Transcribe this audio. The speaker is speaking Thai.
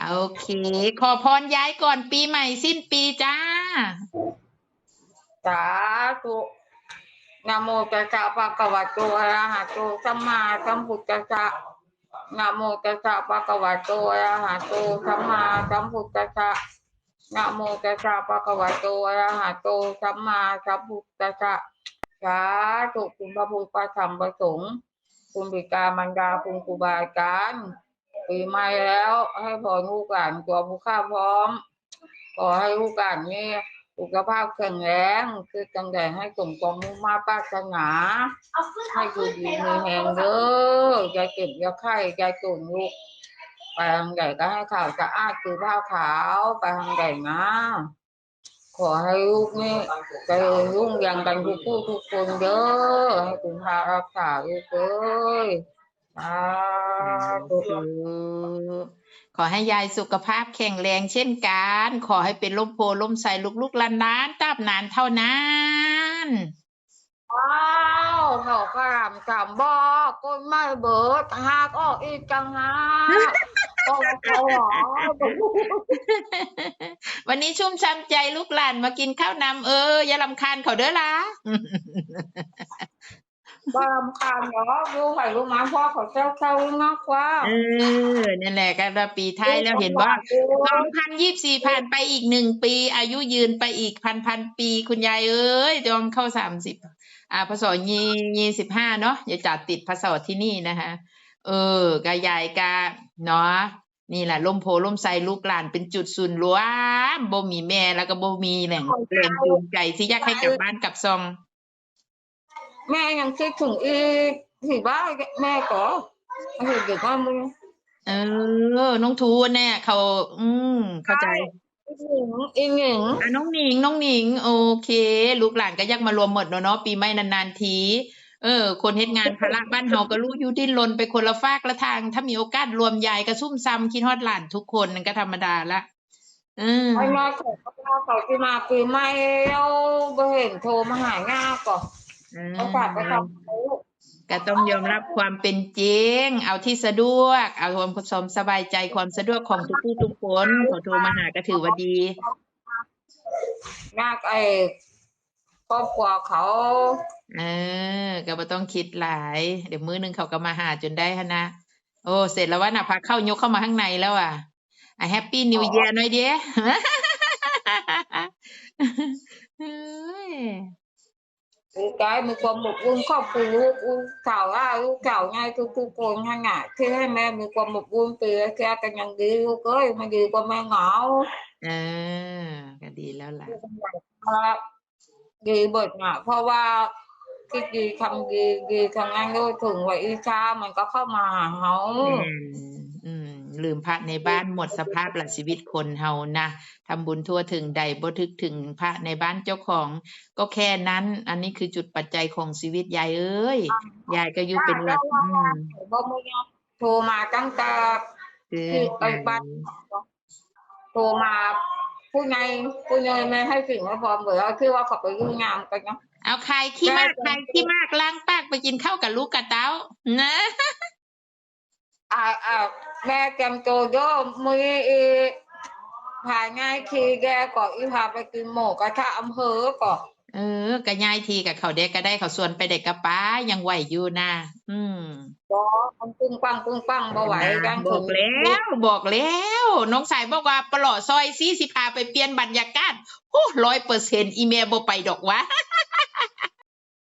โอเค ขอพรย้ายก่อนปีใหม่สิ้นปีจ้า สาธุนะโมตัสสะภะคะวะโตอะระหะโตสัมมาสัมพุทธัสสะนะโมตัสสะภะคะวะโตอะระหะโตสัมมาสัมพุทธัสสะนะโมตัสสะภะคะวะโตอะระหะโตสัมมาสัมพุทธัสสะสาธุคุณพระพุทธพระธรรมพระสงฆ์คุณบิดามารดาคุณครูบาอาจารย์ ปีใหม่แล้ว ให้พรลูกานตัวผู้ข้าพร้อม ขอให้ลูกานนี่สุขภาพแข็งแรงคือจังแดงให้สมปองมุ่งมาปรารถนาให้อยู่ดีมีแหงเด้ออย่าเก็บยาไข้อย่าตุ่นลูกไปทางใดก็ให้ข่าวสะอาดคือผ้าขาวไปทางใดนะขอให้ลูกนี่เจริญรุ่งเรืองกันทุกผู้ทุกคนเด้อให้คุณพารักษาลูกเอ้ย ขอให้ยายสุขภาพแข็งแรงเช่นกัน ขอให้เป็นลมโพลมใสลุกๆลานนานตราบนานเท่านั้นว้าวเขากระหำสามบอกก้นไม่เบิดหากออกอีกจังฮะโอ้โหวันนี้ชุ่มช้ำใจลูกหลานมากินข้าวนำเอออย่าลำคาญเขาเด้อล่ะ บ้ามคานเหรอรู้ไข่รู้มาพ่อเขาเจ้าเจ้ามากกว่าเออนั่นแหละก็ว่าปีไทายแล้วเห็นว่าสองพันยี่สิบสี่ผ่านไปอีกหนึ่งปี อายุยืนไปอีกพันพันปีคุณยายเอ้ยจองเข้าสามสิบอ่าพศยี่ยี่สิบห้าเนาะอย่าจัดติดพศที่นี่นะคะเออกายายกาเนาะนี่แหละล่มโพล่มไซลูกหลานเป็นจุดศูนย์รวมบ่มีแม่แล้วก็บ่มีแหล่งแหล่งจูงใจที่อยากให้กลับบ้านกลับซอง แม่ยังคิดถึงอีกที่บ้านแม่ก็เห็นเด็กว่ามึงเออ น้องทูเนี่ยเขา อืมเข้าใจอีหนิงอีหนิงอะน้องหนิง น้องหนิง โอเค ลูกหลานก็ยักมารวมหมดเนาะเนาะปีใหม่นานๆที เออ คนเฮ็ดงานภาระบ้านเฮาก็รู้อยู่ดิ้นรนไปคนละฟากละทาง ถ้ามีโอกาสรวมยายก็ซุ่มซ้ำคิดฮอดหลานทุกคนนั่นก็ธรรมดาละเอืมไอ้แม่เขาเขาเขาที่มาปีใหม่แล้วบ่เห็นโทรมาหาง่าก่อน เขาฝากไปทำเขาก็ต้องยอมรับความเป็นจริง เอาที่สะดวก เอาความผสมสบายใจความสะดวกของทุกผู้ทุกคนขอโทรมาหาก็ถือว่าดีง่าไอ้ครอบครัวเขา เออ ก็บ่ต้องคิดหลาย เดี๋ยวมื้อหนึงเขาก็มาหาจนได้ฮะนะ โอ้ เสร็จแล้วว่าน่ะพักเข้ายกเข้ามาข้างในแล้วอะอะแฮปปี้นิวอ๋อเยียร์หน่อยเดียเฮ้ย ลูกกายมีความอบอุ่นครอบครัวลูกลูกสาวอะลูกสาวง่ายทุกๆคนให้ง่ายที่ให้แม่มีความอบอุ่นเตือแค่กันอย่างดีลูกเอ้ยมันดีกว่าแม่เหงาเออก็ดีแล้วล่ะครับดีเบิดอะเพราะว่าคิดดีทำดีดีทำงานด้วยถึงว่าอีชามันก็เข้ามาหาเขาอืมอืม ลืมพระในบ้านหมดสภาพหลักชีวิตคนเฮานะทำบุญทั่วถึงใดบ่ทึกถึงพระในบ้านเจ้าของ ก็แค่นั้น อันนี้คือจุดปัจจัยของชีวิตยายเอ้ยยายก็อยู่เป็นหลักอืมบ่มึงโทรมาตั้งแต่คือคือไปบ้านโทรมาผู้ใหญ่ผู้ใหญ่ไม่ให้สิ่งไม่พร้อมเหมือนคือว่าเขาไปยุ่งงานกันเนาะเอาใครขี้มากได้ใครขี้มากล้างปากไปกินข้าวกับลูกกับเต้านะ อ่าอ่าแม่จำโจโยมืออีพาง่ายคีแกก่อนอีพาไปกินหมูกระทะอำเภอก่อนเออกระยายทีกับเขาเด็กก็ได้เขาส่วนไปเด็กกับป้ายังไหวอยู่นะอืมบอมันปึ้งปังปึ้งปังบ่ไหวยังบถึองกแล้วบอกแล้ว น้องสายบอกว่าปลอซอยซีสิพาไปเปลี่ยนบรรยากาศโอ้ร้อยเปอร์เซ็นต์อีเมลบ่ไปดอกวะ